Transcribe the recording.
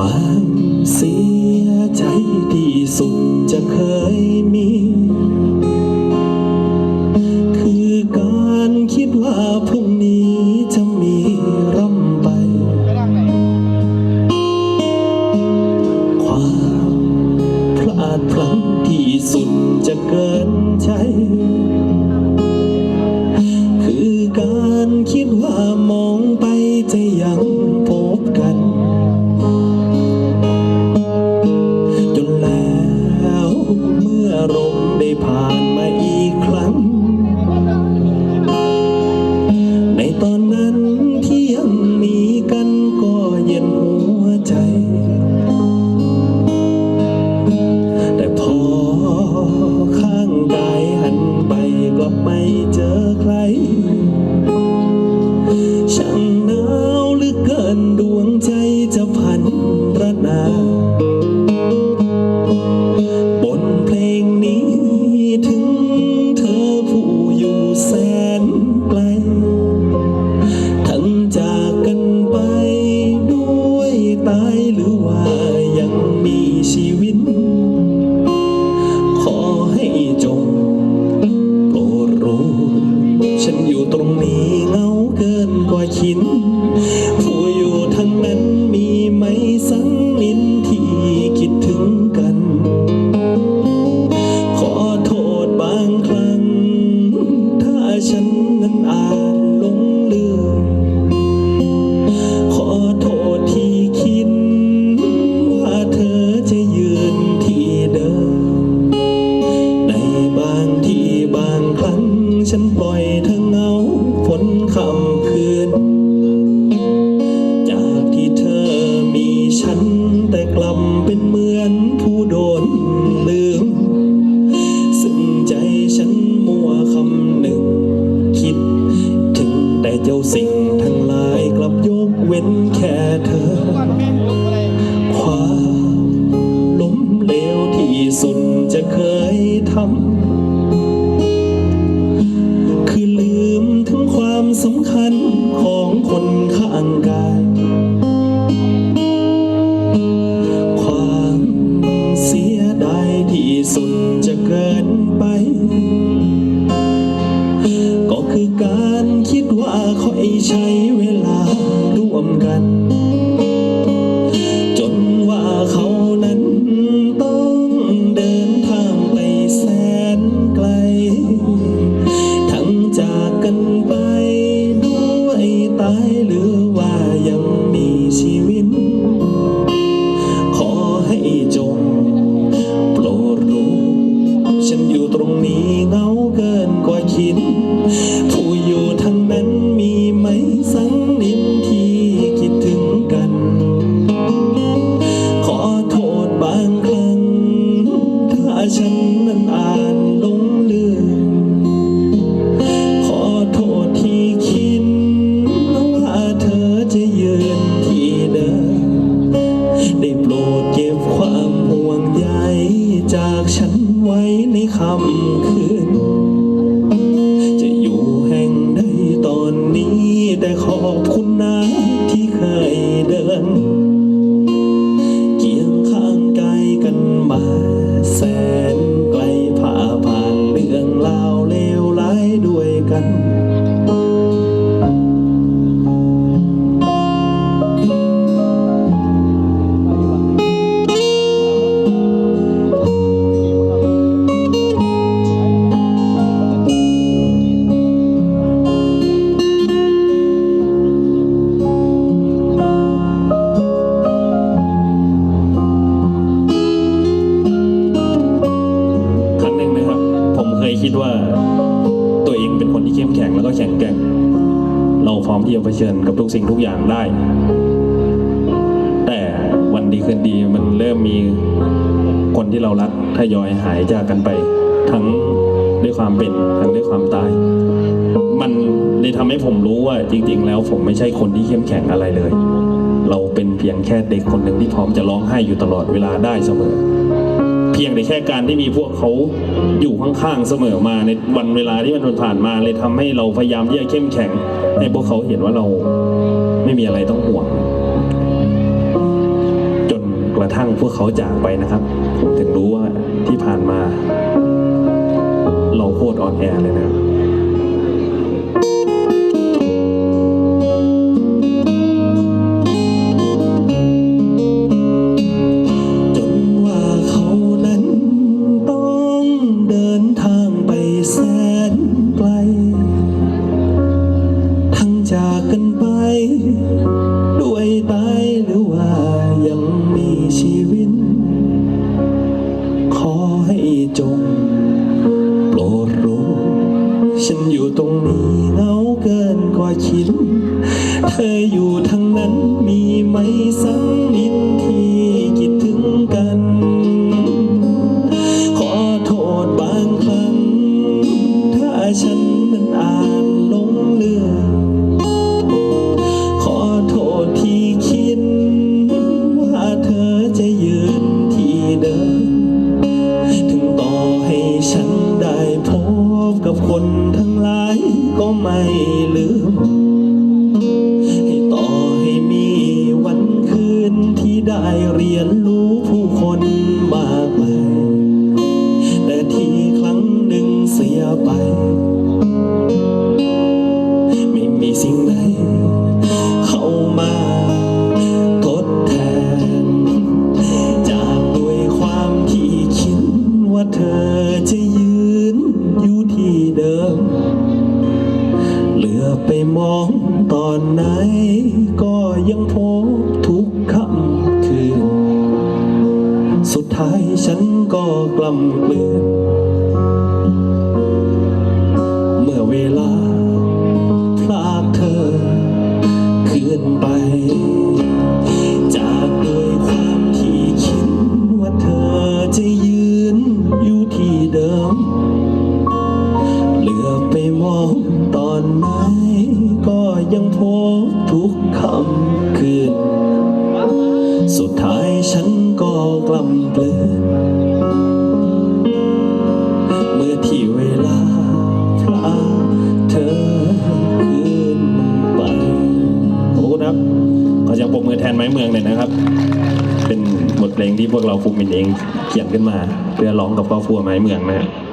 ความเสียใจที่สุดจะเคยมี คือการคิดว่าพรุ่งนี้จะมีร่ำไป ความพลาดพลั้งที่สุดจะเกิน ชินผู้อยู่ทั้งนั้นมีไหมสังนินที่คิดถึงกัน ขอโทษบางครั้ง ถ้าฉันนั้นอา ปล่อยเธอเหงาฝนคำคืน จากที่เธอมีฉัน แต่กลับเป็นเหมือนผู้โดนลืม ซึ่งใจฉันมัวคำหนึ่ง คิด ถึงแต่เจ้าสิ่งทั้งหลายกลับยกเว้นแค่เธอ ความล้มเหลวที่สุดจะเคยทำ ฉันอยู่ตรงนี้เหงาเกินกว่าคิด ผู้อยู่ทางนั้นมีไหมสังนินที่คิดถึงกัน ขอโทษบางครั้ง ถ้าฉันนั้นอ่านลงลืมขอโทษที่คิดว่าเธอจะยืนที่เดิมได้โปรดเก็บความห่วงใยจากฉัน ไว้ในคำคืน คิดว่าตัวเองเป็นคนที่เข้มแข็งแล้วก็แข็งแกร่ง เราพร้อมที่จะเผชิญกับทุกสิ่งทุกอย่างได้ แต่วันดีคืนดีมันเริ่มมีคนที่เรารักทยอยหายจากกันไป ทั้งด้วยความเป็นทั้งด้วยความตาย มันเลยทำให้ผมรู้ว่าจริง ๆ แล้วผมไม่ใช่คนที่เข้มแข็งอะไรเลย เราเป็นเพียงแค่เด็กคนหนึ่งที่พร้อมจะร้องไห้อยู่ตลอดเวลาได้เสมอ พียงแต่แค่การที่มีพวกเขาอยู่ข้างๆเสมอมาในวันเวลาที่มันผ่านมาเลยทำให้เราพยายามที่จะเข้มแข็ง ให้พวกเขาเห็นว่าเราไม่มีอะไรต้องห่วง จนกระทั่งพวกเขาจากไปนะครับถึงรู้ว่าที่ผ่านมา เราโคตรอ่อนแอเลยนะ เอยอยู่ทั้งนั้นมีไหมสักนิดที่คิดถึงกัน ไปมองตอนไหน ก็ยังพบทุกค่ำคืน สุดท้ายฉันก็กล่ำกลืน เมื่อเวลาพลากเธอคืนไป นไม้เมืองเลยนะครับ เป็นบทเพลงที่พวกเราคุมินเองเขียนขึ้นมา เพื่อร้องกับครอบครัวไม้เมืองนะครับ